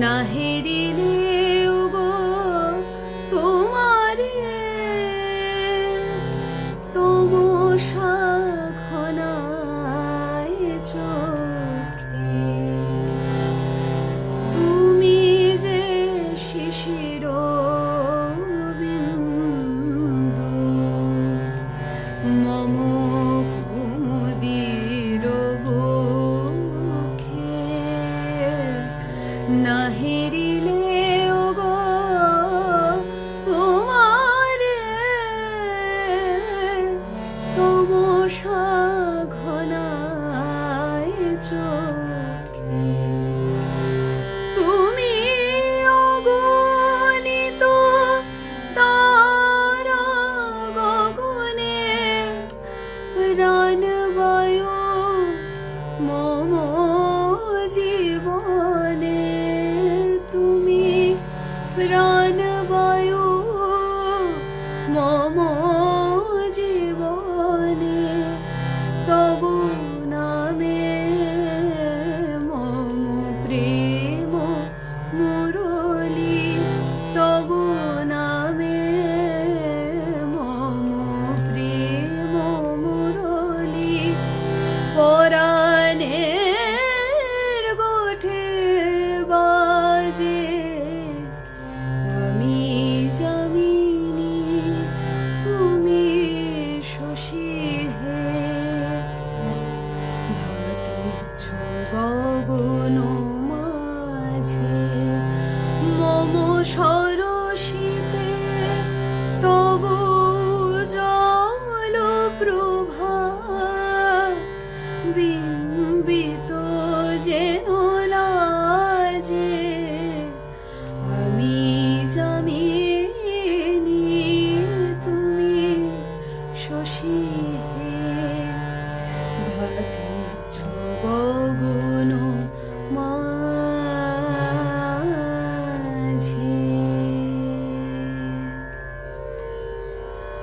নাহেরিলে না হেরিলে গো তোমারে তমসা ঘনায় চোখে। তুমি অগণিত সরসিতে তবু জল প্রভা বিম্বিত যেন লাজে আমি জানি তুমি শশী।